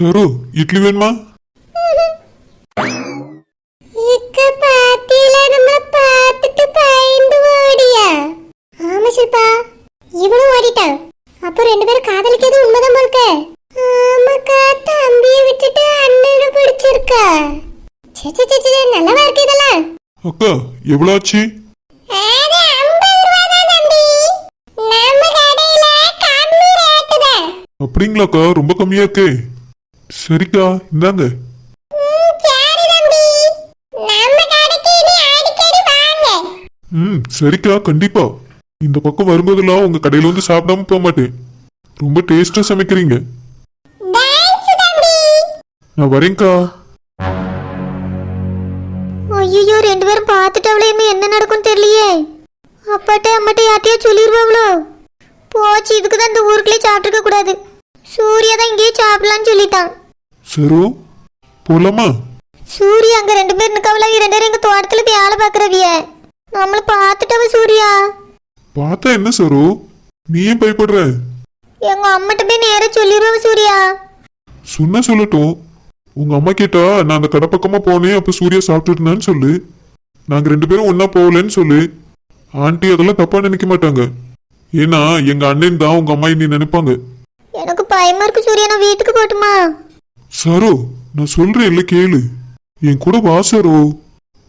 சரு இட்லி வேணுமா? இவனும் ஓடிட்டான். அப்போ ரெண்டு பேரும் காதலிக்கிறது உண்மைதான் போல்க ஆமாக்கா தம்பியை விட்டுட்டு அண்ணனை பிடிச்சிருக்கா. சே சே சே, சே நல்லவா இருக்கு இதெல்லாம்? அக்கா எவ்வளோ ஆச்சு? அது 50 ரூபாய் தான் தம்பி. நம்ம கடையில கம்மி ரேட்டு தான். அப்படிங்களாக்கா ரொம்ப கம்மியா இருக்கே. சரிக்கா இந்தாங்க. ம், சரிக்கா கண்டிப்பா. இந்த பக்கம் வரும்போதெல்லாம் உங்க கடையில வந்து சாப்பிடாம போக மாட்டேன். ரொம்ப டேஸ்டா சமைக்கிறீங்க. நான் வரேன்க்கா. ஐயோ ரெண்டு பேரும் பார்த்துட்டாவளே என்ன நடக்கும் தெரியலையே. அப்பாட்ட அம்மாட்ட யார்ட்டையோ சொல்லிடுவாங்களோ போச்சு இதுக்கு தான் இந்த ஊருக்குள்ளே சாப்பிட்டுருக்க கூடாது சூர்யா தான் இங்கேயே சாப்பிடலான்னு சொல்லிட்டான். சரு போலாமா. சூர்யா அங்க ரெண்டு பேர் நிக்கவளா ரெண்டு பேரும் எங்க தோட்டத்துல போய் ஆளை பாக்குறவிய? நம்மள பார்த்துட்டவ சூர்யா. பார்த்தா என்ன சரு நீ ஏன் பயப்படுற? எங்க அம்மாட்ட போய் நேரா சொல்லிடுவாங்க சூர்யா. சொன்ன சொல்லட்டும். உங்க அம்மா கேட்டா நான் அந்த கடை பக்கமா போனேன் அப்ப சூர்யா சாப்பிட்டுட்டு சொல்லு. நாங்க ரெண்டு பேரும் ஒன்னா போகலன்னு சொல்லு. ஆண்டி அதெல்லாம் தப்பா நினைக்க மாட்டாங்க. ஏன்னா எங்க அண்ணன் தான் உங்க அம்மா நீ நினைப்பாங்க. எனக்கு பயமா இருக்கு சூர்யா. நான் வீட்டுக்கு போட்டுமா சரோ நான் சொல்றேன் இல்ல கேளு. என் கூட வா சரோ.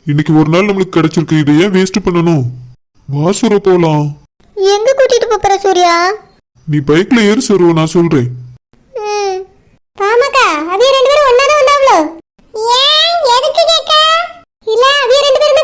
இன்னைக்கு ஒரு நாள் நம்மளுக்கு கிடைச்சிருக்கு. இதை ஏன் வேஸ்ட் பண்ணணும்? வா சரோ போலாம். எங்க கூட்டிட்டு போற சூர்யா? நீ பைக்ல ஏறு சரோ நான் சொல்றேன். ம். பாமாக்கா அவிய ரெண்டு பேரும் ஒண்ணா தான் வந்தாவளோ? ஏன்? எதுக்கு கேக்க இல்ல அவிய ரெண்டு பேரும்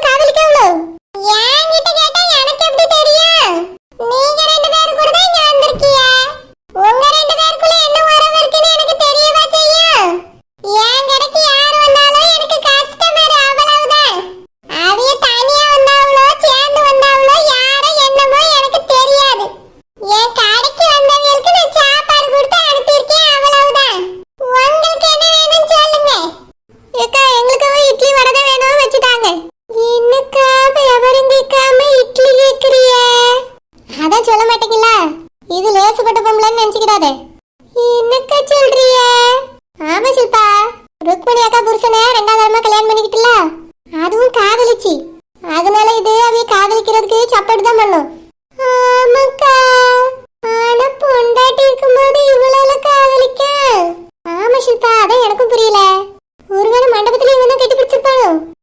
eu.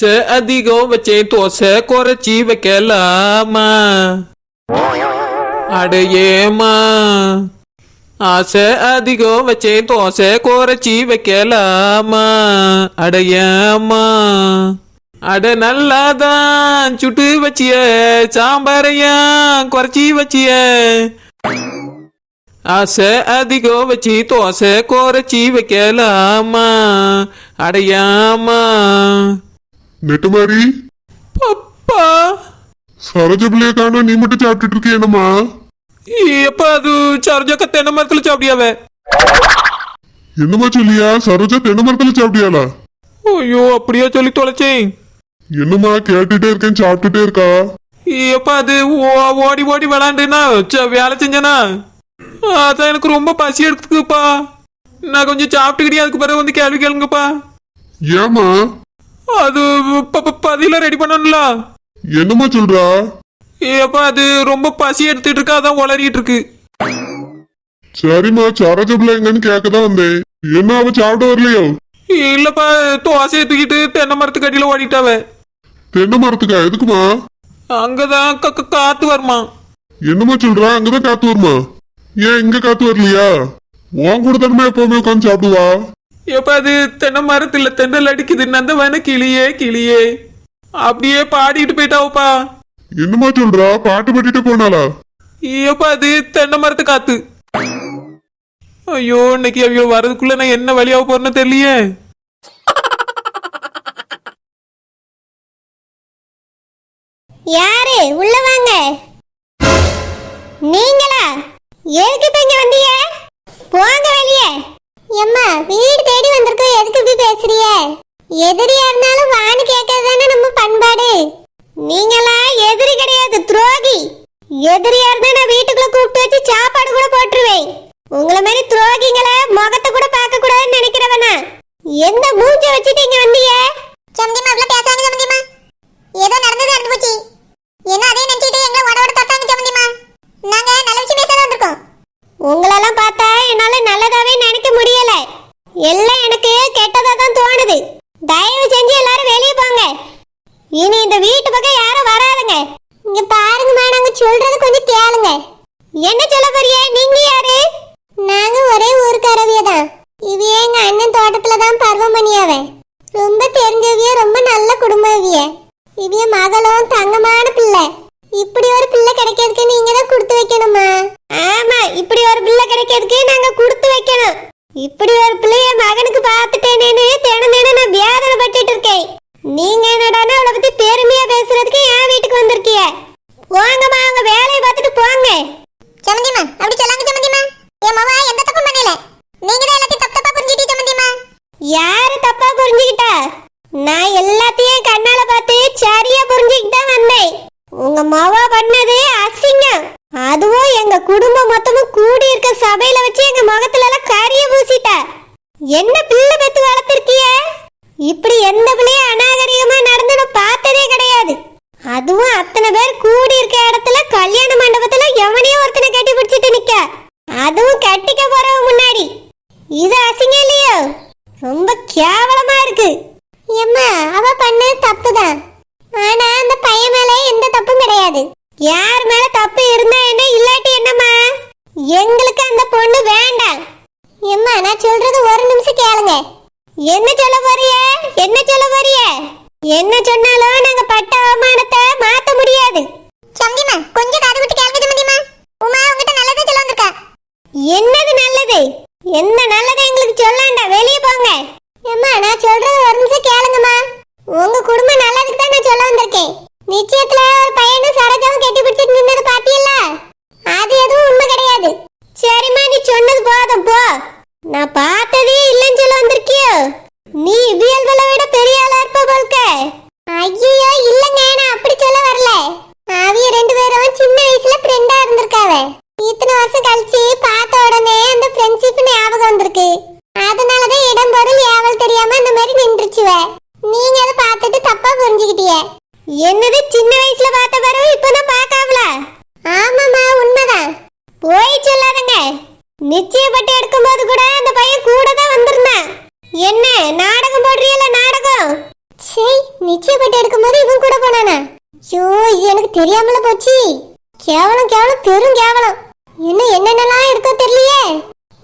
ஆசை அதிகம் வச்சேன் தோசை குறைச்சி வைக்கலாமா? அடையேமா. ஆசை அதிகம் வச்சேன் தோசை குறைச்சி வைக்கலாமா? அடையாமா. அட நல்லாதான் சுட்டு வச்சிய சாம்பாரையா குறைச்சி வச்சிய? ஆசை அதிகம் வச்சு தோசை குறைச்சி வைக்கலாமா? அடையாமா. நெட்டு மாதிரி? பப்பா. சரோஜ பிள்ளைய காணோம் நீ மட்டும் சாப்பிட்டுட்டு இருக்கிய என்னம்மா? எப்ப அது? சரோஜாக்க தென்னை மரத்துல சாப்பிடியாவ என்னம்மா சொல்லியா? சரோஜா தென்னை மரத்துல சாப்பிட்டியாளா? ஐயோ அப்படியே சொல்லி தொலைச்சேன். என்னம்மா கேட்டுட்டே இருக்கேன் சாப்பிட்டுட்டே இருக்கா? எப்ப அது? ஓடி ஓடி விளாண்டுனா வேலை செஞ்சனா? அதான் எனக்கு ரொம்ப பசி எடுக்குதுப்பா. நான் கொஞ்சம் சாப்பிட்டுக்கிட்டே அதுக்கு பிறகு வந்து கேள்வி கேளுங்கப்பா. ஏமா அது பதில ரெடி பண்ணணும்ல. என்னம்மா சொல்றா? ஏப்பா அது ரொம்ப பசி எடுத்துட்டு இருக்கா அதான் உளறிட்டு இருக்கு. சரிம்மா சரோஜ பிள்ளை எங்கன்னு கேட்க தான் வந்தேன். என்ன அவ சாப்பிட வரலையோ? இல்லப்பா தோசையை தூக்கிட்டு தென்னை மரத்துக்கு அடியில ஓடிட்டாவ தென்னை மரத்துக்கா எதுக்குமா? அங்கதான் காத்து வருமா. என்னம்மா சொல்றா அங்கதான் காத்து வருமா? ஏன் இங்க காத்து வரலையா? உன் கூட தானே எப்பவுமே உட்காந்து சாப்பிடுவா? எப்ப அது தென்னை மரத்துல தென்றல் அடிக்குது? நந்தவன கிளியே கிளியே. அப்படியே பாடிட்டு போயிட்டாவப்பா. என்னம்மா சொல்றா? பாட்டு பாடிட்டு போனாளா? ஏப்பா அது தென்னை மரத்து காத்து? ஐயோ இன்னைக்கு அவங்க வர்றதுக்குள்ள நான் என்ன வழியாக போறேன்னு தெரியலையே. யாரு? உள்ள வாங்க. நீங்களா? எதுக்கு இப்ப இங்க வந்தீங்க போங்க வெளியே எம்மா வீடு தேடி வந்திருக்கோம் எதுக்கு இப்படி பேசுறிய எதிரியா இருந்தாலும் வான்னு கேட்கறதுதானே நம்ம பண்பாடு? நீங்களா? எதிரி கிடையாது துரோகி. எதிரியா இருந்தா நான் வீட்டுக்குள்ள கூப்பிட்டு வச்சு சாப்பாடு கூட போட்டுருவேன். உங்களை மாதிரி துரோகிங்களை முகத்தை கூட பார்க்க கூடாதுன்னு நினைக்கிறவனா? எந்த மூஞ்ச வச்சு இங்க வந்தீங்க சமந்திமா அவ்வளவு பேசாங்க சமந்திமா ஏதோ நடந்தது நடந்து போச்சு என்ன அதே நினைச்சிட்டு எங்களை உட உட தத்தாங்க சமந்திமா நாங்க நல்ல விஷயம் பேச வந்திருக்கோம் உங்களெல்லாம் பார்த்தா என்னால நல்லதாவே நினைக்க முடியல எல்லாம் எனக்கு கெட்டதா தான் தோணுது தயவு செஞ்சு எல்லாரும் வெளியே போங்க இனி இந்த வீட்டு பக்கம் யாரும் வராதுங்க இங்க பாருங்கம்மா நாங்க சொல்றது கொஞ்சம் கேளுங்க என்ன சொல்ல போறிய நீங்க யாரு நாங்க ஒரே ஊருக்காரவிய தான் இவிய எங்க அண்ணன் தோட்டத்துல தான் பருவம் பண்ணியாவே ரொம்ப தெரிஞ்சவிய ரொம்ப நல்ல குடும்பவிய. இவிய மகளும் தங்கமான பிள்ளை. இப்படி ஒரு பிள்ளை கிடைக்கிறதுக்கு நீங்க தான் கொடுத்து வைக்கணுமா? ஆமா இப்படி ஒரு பிள்ளை கிடைக்கிறதுக்கு நாங்க கொடுத்து வைக்கணும். இப்படி ஒரு பிள்ளைய மகனுக்கு பார்த்துட்டேனேன்னு தினம் தினம் நான் வியாதனை பட்டுட்டு இருக்கேன். நீங்க என்னடானா அவளை பத்தி பெருமையா பேசுறதுக்கு என் வீட்டுக்கு வந்திருக்கிய? போங்கம்மா அவங்க வேலையை பார்த்துட்டு போங்க. சமந்திமா அப்படி சொல்லாங்க சமந்திமா என் மாமா எந்த தப்பும் பண்ணல நீங்க தான் எல்லாத்தையும் தப்பு தப்பா புரிஞ்சிட்டீங்க சமந்திமா யாரு தப்பா புரிஞ்சுக்கிட்டா நான் எல்லாத்தையும் கண்ணால பார்த்து சரியா புரிஞ்சுக்கிட்டு தான் வந்தேன் உங்க மாவா பண்ணது அசிங்கம் அதுவும் எங்க குடும்பம் மொத்தமும் கூடி இருக்க சபையில வச்சு எங்க முகத்துல எல்லாம் கரிய பூசிட்டா என்ன பிள்ளை பெத்து வளர்த்திருக்கிய இப்படி எந்த பிள்ளையும் அநாகரிகமா நடந்து நான் பார்த்ததே கிடையாது அதுவும் அத்தனை பேர் கூடி இருக்க இடத்துல கல்யாண மண்டபத்துல எவனையும் ஒருத்தனை கட்டி பிடிச்சிட்டு நிக்க. அதுவும் கட்டிக்க போறவங்க முன்னாடி. இது அசிங்கம் இல்லையோ? ரொம்ப கேவலமா இருக்கு. எம்மா அவ தப்பு தப்புதான். ஆனா அந்த பையன் மேல எந்த தப்பும் கிடையாது. யார் மேல தப்பு இருந்தா என்ன இல்லாட்டி என்னம்மா? எங்களுக்கு அந்த பொண்ணு வேண்டாம். எம்மா நான் சொல்றது ஒரு நிமிஷம் கேளுங்க. என்ன சொல்ல போறிய? என்ன சொல்ல போறிய? என்ன சொன்னாலும் நாங்க பட்ட அவமானத்தை மாத்த முடியாது சந்திமா கொஞ்சம் காது விட்டு கேளுங்க சந்திமா உமா உங்ககிட்ட நல்லதே சொல்ல வந்திருக்கா என்னது நல்லது எந்த நல்லது எங்களுக்கு சொல்லாண்டா வெளியே போங்க அம்மா நான் சொல்றது ஒரு நிமிஷம் கேளுங்கம்மா உங்க குடும்பம் நல்லதுக்கு தான் நான் சொல்ல வந்திருக்கேன் நிச்சயத்துல ஒரு பையனும் சரோஜாவும் கட்டி பிடிச்சிட்டு நின்னது பாத்தியல்ல அது எதுவும் உண்மை கிடையாது சரிம்மா நீ சொன்னது போதும் போ நான் பார்த்ததே இல்லைன்னு சொல்ல வந்திருக்கியோ? நீ இவியல்களை விட பெரிய ஆளா இருப்ப போல்க. ஐயோ இல்லைங்க நான் அப்படி சொல்ல வரல. அவிய ரெண்டு பேரும் சின்ன வயசுல ஃப்ரெண்டா இருந்திருக்காவ. இத்தனை வருஷம் கழிச்சு பார்த்த உடனே அந்த ஃப்ரெண்ட்ஷிப் ஞாபகம் வந்திருக்கு. அதனாலதான் இடம் பொருள் ஏவல் தெரியாம இந்த மாதிரி நின்றுச்சுவ. நீங்க அதை பார்த்துட்டு தப்பா புரிஞ்சுக்கிட்டிய. என்னது சின்ன வயசுல பார்த்த பிறகு இப்பதான் பார்க்காமல ஆமாமா உண்மைதான். போய் சொல்லாதங்க. நிச்சயப்பட்டு எடுக்கும்போது கூட அந்த பையன் கூட தான் வந்திருந்தான். என்ன நாடகம் போடுறீல நாடகம்? சரி நிச்சயப்பட்டு எடுக்கும்போது இவன் கூட போனானா? ஐயோ இது எனக்கு தெரியாமல போச்சு. கேவலம் கேவலம் பெரும் கேவலம். இன்னும் என்னென்னலாம் இருக்கோ தெரியலையே.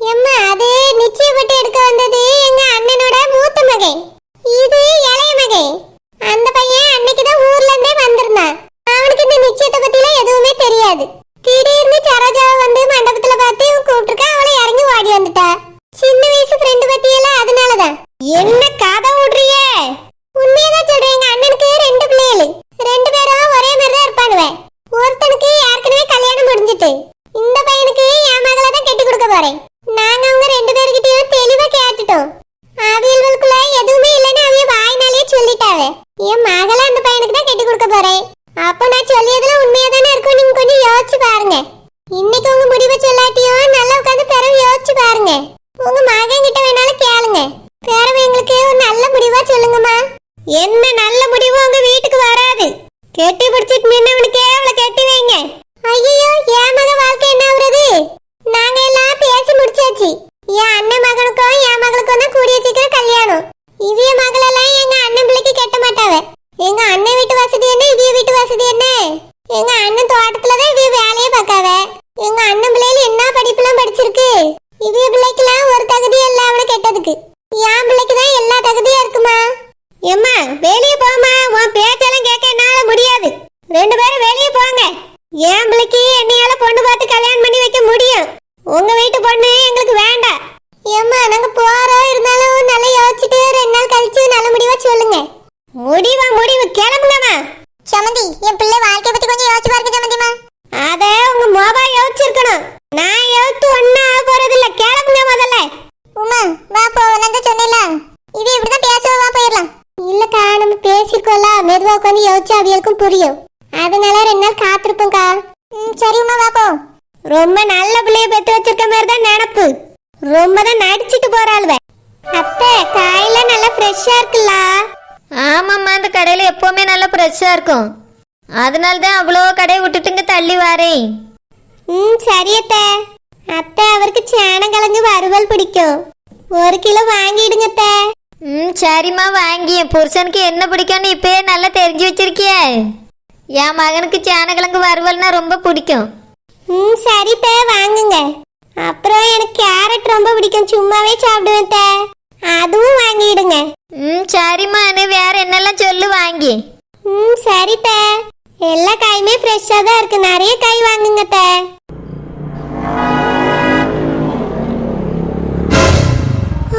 எம்மா அது நிச்சயப்பட்டு எடுக்க வந்தது எங்க அண்ணன் மூத்த மகன் இது இளைய மகன் அந்த பையன் அன்னைக்கு தான் ஊர்ல இருந்தே வந்திருந்தான் அவனுக்கு இந்த நிச்சயத்தை பத்திலாம் எதுவுமே தெரியாது திடீர்னு சரோஜாவை வந்து மண்டபத்துல பார்த்து இவன் கூப்பிட்டுருக்கான் அவளை இறங்கி ஓடி வந்துட்டா சின்ன வயசு ஃப்ரெண்டு பத்தியெல்லாம் அதனாலதான் என்ன கதை விடுறியே உண்மையதான் சொல்றேன் எங்க அண்ணனுக்கு ரெண்டு பிள்ளைகள் ரெண்டு பேரும் ஒரே மாதிரி தான் இருப்பானுவே ஒருத்தனுக்கு ஏற்கனவே கல்யாணம் முடிஞ்சிட்டு இந்த பையனுக்கு என் மகளை தான் கட்டி கொடுக்க போறேன் நாங்க அவங்க ரெண்டு பேர்கிட்டயும் தெளிவா கேட்டுட்டோம். அவியல்களுக்குள்ள எதுவுமே இல்லைன்னு அவிய வாய்னாலேயே சொல்லிட்டாவே. என் மகளா அந்த பையனுக்கு தான் கட்டி கொடுக்க போறேன். அப்ப நான் சொல்லியதுல உண்மையா தானே இருக்கும்? நீங்க கொஞ்சம் யோசிச்சு பாருங்க. இன்னைக்கு உங்க முடிவை சொல்லாட்டியோ நல்லா உட்காந்து பிறகு யோசிச்சு பாருங்க. உங்க மகன் கிட்ட வேணாலும் கேளுங்க. பிறகு எங்களுக்கு ஒரு நல்ல முடிவா சொல்லுங்கம்மா. என்ன நல்ல முடிவு? உங்க வீட்டுக்கு வராது. கெட்டி பிடிச்சிட்டு நின்னவனுக்கே அவளை கெட்டி வைங்க ஐயோ என் மக வாழ்க்கை என்ன ஆகுறது நாங்க எல்லாம் பேசி முடிச்சாச்சு என் அண்ணன் மகனுக்கும் என் மகளுக்கும் தான் கூடிய சீக்கிரம் கல்யாணம் இவிய மகளெல்லாம் எங்க அண்ணன் பிள்ளைக்கு கெட்ட மாட்டாவ எங்க அண்ணன் வீட்டு வசதி என்ன இவிய வீட்டு வசதி என்ன உட்காந்து யோசிச்சு அவியலுக்கும் புரியும். அதனால ரெண்டு நாள் காத்திருப்போம்க்கா. ம் சரிம்மா பாப்போம் ரொம்ப நல்ல பிள்ளைய பெத்து வச்சிருக்க மாதிரி தான் நினப்பு. ரொம்ப தான் நடிச்சிட்டு போறாளுவ அத்தை காயெல்லாம் நல்லா ஃப்ரெஷ்ஷா இருக்குல்ல. ஆமாம்மா இந்த கடையில் எப்போவுமே நல்லா ஃப்ரெஷ்ஷாக இருக்கும். அதனால தான் அவ்வளோ கடையை விட்டுட்டுங்க தள்ளி வாரேன். ம் சரி அத்தை. அத்தை அவருக்கு சேனங்கிழங்கு வறுவல் பிடிக்கும். ஒரு கிலோ வாங்கிடுங்க அத்தை. ம் சரிம்மா வாங்கியேன் புருஷனுக்கு என்ன பிடிக்கும்னு இப்பயே நல்லா தெரிஞ்சு வச்சிருக்கியே. என் மகனுக்கு சேனக்கிழங்கு வறுவல்னா ரொம்ப பிடிக்கும். ம் சரி வாங்குங்க. அப்புறம் எனக்கு கேரட் ரொம்ப பிடிக்கும். சும்மாவே சாப்பிடுவேன் தே. அதுவும் வாங்கிடுங்க. ம் சரிம்மா எனக்கு வேற என்னெல்லாம் சொல்லு வாங்கி. ம் சரி தே எல்லா காயுமே ஃப்ரெஷ்ஷாக தான் இருக்குது நிறைய காய் வாங்குங்க தே.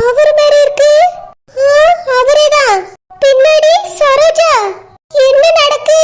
அவர் பின்னாடி சரோஜா. என்ன நடக்கு?